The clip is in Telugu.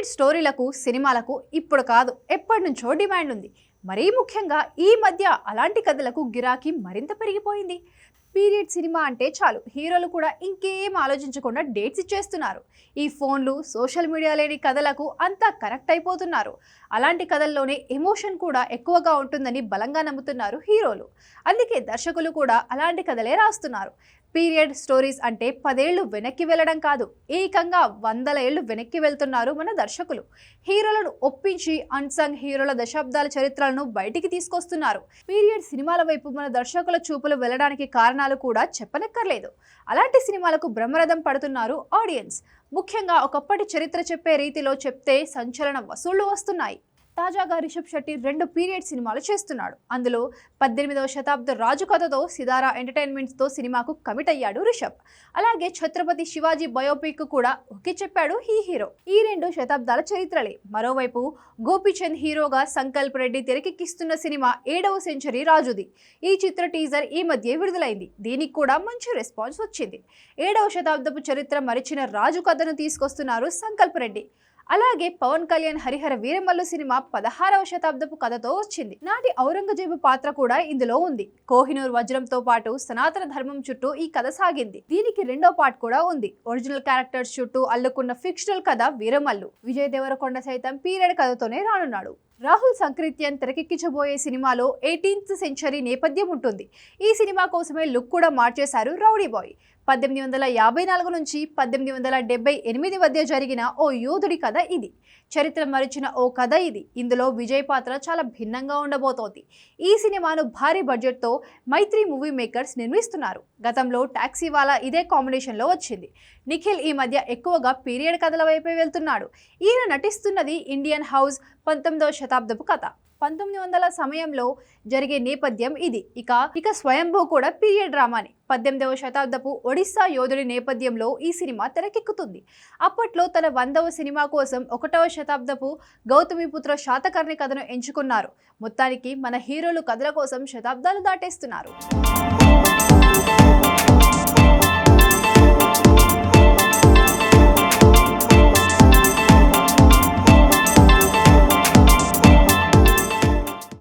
పీరియడ్ స్టోరీలకు సినిమాలకు ఇప్పుడు కాదు ఎప్పటి నుంచో డిమాండ్ ఉంది. మరీ ముఖ్యంగా ఈ మధ్య అలాంటి కథలకు గిరాకీ మరింత పెరిగిపోయింది. పీరియడ్ సినిమా అంటే చాలు హీరోలు కూడా ఇంకేం ఆలోచించకుండా డేట్స్ ఇచ్చేస్తున్నారు. ఈ ఫోన్లు సోషల్ మీడియా లేని కథలకు అంతా కరెక్ట్ అయిపోతున్నారు. అలాంటి కథల్లోనే ఎమోషన్ కూడా ఎక్కువగా ఉంటుందని బలంగా నమ్ముతున్నారు హీరోలు. అందుకే దర్శకులు కూడా అలాంటి కథలే రాస్తున్నారు. పీరియడ్ స్టోరీస్ అంటే పదేళ్ళు వెనక్కి వెళ్ళడం కాదు ఏకంగా వందల ఏళ్ళు వెనక్కి వెళ్తున్నారు మన దర్శకులు. హీరోలను ఒప్పించి అన్సంగ్ హీరోల దశాబ్దాల చరిత్రలను బయటికి తీసుకొస్తున్నారు. పీరియడ్ సినిమాల వైపు మన దర్శకుల చూపులు వెళ్ళడానికి కారణాలు కూడా చెప్పనక్కర్లేదు. అలాంటి సినిమాలకు బ్రహ్మరథం పడుతున్నారు ఆడియన్స్. ముఖ్యంగా ఒకప్పటి చరిత్ర చెప్పే రీతిలో చెప్తే సంచలన వసూళ్ళు వస్తున్నాయి. తాజాగా రిషబ్ శెట్టి రెండు పీరియడ్ సినిమాలు చేస్తున్నాడు. అందులో పద్దెనిమిదవ శతాబ్ద రాజు కథతో సిదారా ఎంటర్టైన్మెంట్స్తో సినిమాకు కమిట్ అయ్యాడు రిషబ్. అలాగే ఛత్రపతి శివాజీ బయోపిక్ కూడా ఒకే చెప్పాడు ఈ హీరో. ఈ రెండు శతాబ్దాల చరిత్రలే. మరోవైపు గోపీచంద్ హీరోగా సంకల్ప్ రెడ్డి తెరకెక్కిస్తున్న సినిమా ఏడవ సెంచరీ రాజుది. ఈ చిత్ర టీజర్ ఈ మధ్య విడుదలైంది. దీనికి కూడా మంచి రెస్పాన్స్ వచ్చింది. ఏడవ శతాబ్దపు చరిత్ర మరిచిన రాజు కథను తీసుకొస్తున్నారు సంకల్ప్ రెడ్డి. అలాగే పవన్ కళ్యాణ్ హరిహర వీరమల్లు సినిమా పదహారవ శతాబ్దపు కథతో వచ్చింది. నాటి ఔరంగజేబు పాత్ర కూడా ఇందులో ఉంది. కోహినూర్ వజ్రంతో పాటు సనాతన ధర్మం చుట్టూ ఈ కథ సాగింది. దీనికి రెండో పార్ట్ కూడా ఉంది. ఒరిజినల్ క్యారెక్టర్స్ చుట్టూ అల్లుకున్న ఫిక్షనల్ కథ వీరమల్లు. విజయ్ దేవరకొండ సైతం పీరియడ్ కథతోనే రానున్నాడు. రాహుల్ సంక్రిత్యన్ తెరకెక్కించబోయే సినిమాలో ఎయిటీన్త్ సెంచరీ నేపథ్యం ఉంటుంది. ఈ సినిమా కోసమే లుక్ కూడా మార్చేశారు రౌడీ బాయ్. పద్దెనిమిది వందల యాభై నాలుగు నుంచి పద్దెనిమిది వందల డెబ్బై ఎనిమిది మధ్య జరిగిన ఓ యోధుడి కథ ఇది. చరిత్ర మరిచిన ఓ కథ ఇది. ఇందులో విజయ్ పాత్ర చాలా భిన్నంగా ఉండబోతోంది. ఈ సినిమాను భారీ బడ్జెట్తో మైత్రి మూవీ మేకర్స్ నిర్మిస్తున్నారు. గతంలో టాక్సీ వాలా ఇదే కాంబినేషన్లో వచ్చింది. నిఖిల్ ఈ మధ్య ఎక్కువగా పీరియడ్ కథల వైపే వెళ్తున్నాడు. ఈయన నటిస్తున్నది ఇండియన్ హౌస్ పంతొమ్మిదవ శతాబ్దపు కథ. పంతొమ్మిది వందల సమయంలో జరిగే నేపథ్యం ఇది. ఇక ఇక స్వయంభూ కూడా పీరియడ్ డ్రామాని. పద్దెనిమిదవ శతాబ్దపు ఒడిస్సా యోధుడి నేపథ్యంలో ఈ సినిమా తెరకెక్కుతుంది. అప్పట్లో తన వందవ సినిమా కోసం ఒకటవ శతాబ్దపు గౌతమిపుత్ర శాతకర్ణి కథను ఎంచుకున్నారు. మొత్తానికి మన హీరోలు కథల కోసం శతాబ్దాలు దాటేస్తున్నారు.